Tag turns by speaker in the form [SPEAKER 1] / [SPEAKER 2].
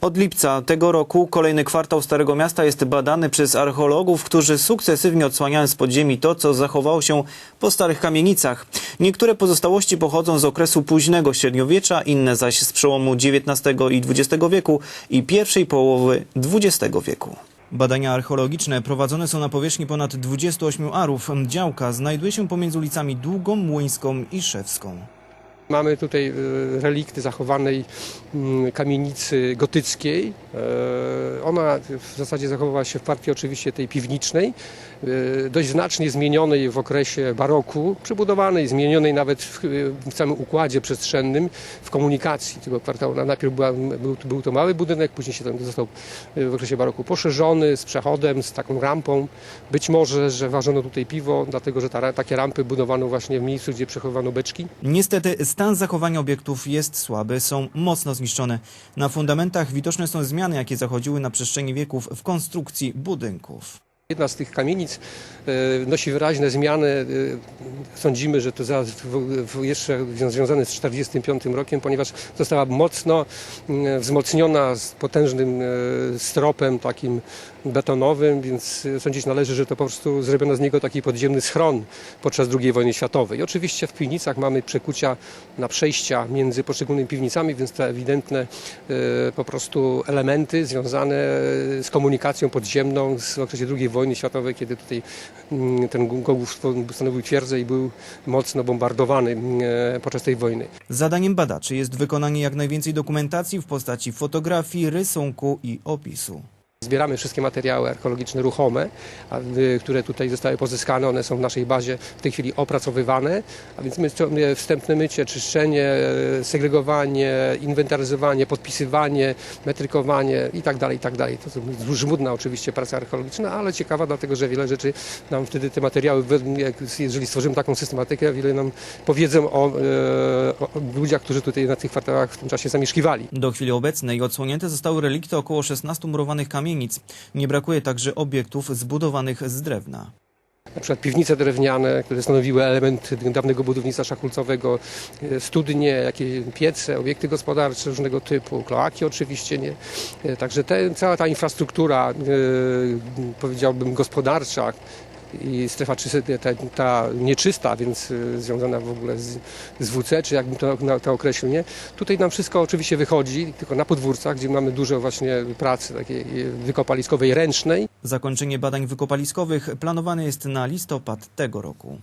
[SPEAKER 1] Od lipca tego roku kolejny kwartał Starego Miasta jest badany przez archeologów, którzy sukcesywnie odsłaniają z podziemi to, co zachowało się po starych kamienicach. Niektóre pozostałości pochodzą z okresu późnego średniowiecza, inne zaś z przełomu XIX i XX wieku i pierwszej połowy XX wieku. Badania archeologiczne prowadzone są na powierzchni ponad 28 arów. Działka znajduje się pomiędzy ulicami Długą, Młyńską i Szewską.
[SPEAKER 2] Mamy tutaj e, relikty zachowanej mm, kamienicy gotyckiej. E, Ona w zasadzie zachowała się w partii oczywiście tej piwniczej, e, dość znacznie zmienionej w okresie baroku, przebudowanej, zmienionej nawet w, całym układzie przestrzennym, w komunikacji tego kwartału. Na- Najpierw była, był, był to mały budynek, później się ten został w okresie baroku poszerzony z przechodem, z taką rampą. Być może, że ważono tutaj piwo, dlatego że ta, takie rampy budowano właśnie w miejscu, gdzie przechowano beczki.
[SPEAKER 1] Niestety stan zachowania obiektów jest słaby, są mocno zniszczone. Na fundamentach widoczne są zmiany, jakie zachodziły na przestrzeni wieków w konstrukcji budynków.
[SPEAKER 2] Jedna z tych kamienic e, nosi wyraźne zmiany. e, Sądzimy, że to jeszcze związane z 1945 rokiem, ponieważ została mocno mm, wzmocniona z potężnym e, stropem takim betonowym, więc sądzić należy, że to po prostu zrobiono z niego taki podziemny schron podczas II wojny światowej. Oczywiście w piwnicach mamy przekucia na przejścia między poszczególnymi piwnicami, więc te ewidentne po prostu elementy związane z komunikacją podziemną z okresie II wojny światowej, kiedy tutaj mm, ten Głogów stanowił twierdzę i był mocno bombardowany e, podczas tej wojny.
[SPEAKER 1] Zadaniem badaczy jest wykonanie jak najwięcej dokumentacji w postaci fotografii, rysunku i opisu.
[SPEAKER 2] Zbieramy wszystkie materiały archeologiczne ruchome, y, które tutaj zostały pozyskane. One są w naszej bazie w tej chwili opracowywane, a więc my wstępne mycie, czyszczenie, e, segregowanie, inwentaryzowanie, podpisywanie, metrykowanie i tak dalej, i tak dalej. To żmudna oczywiście praca archeologiczna, ale ciekawa, dlatego że wiele rzeczy nam wtedy te materiały, jeżeli stworzymy taką systematykę, wiele nam powiedzą o, e, o o ludziach, którzy tutaj na tych kwartałach w tym czasie zamieszkiwali.
[SPEAKER 1] Do chwili obecnej odsłonięte zostały relikty około 16 murowanych kamienic. Nie brakuje także obiektów zbudowanych z drewna.
[SPEAKER 2] na przykład piwnice drewniane, które stanowiły element dawnego budownictwa szachulcowego, e, studnie, jakieś piece, obiekty gospodarcze różnego typu, kloaki oczywiście nie. E, Także te, cała ta infrastruktura, e, powiedziałbym gospodarcza i strefa czysta, ta, ta nieczysta, więc e, związana w ogóle z, z WC, czy jakbym to, na, to określił, nie? Tutaj nam wszystko oczywiście wychodzi, tylko na podwórcach, gdzie mamy dużo właśnie pracy takiej e, wykopaliskowej, ręcznej,
[SPEAKER 1] Zakończenie badań wykopaliskowych planowane jest na listopad tego roku.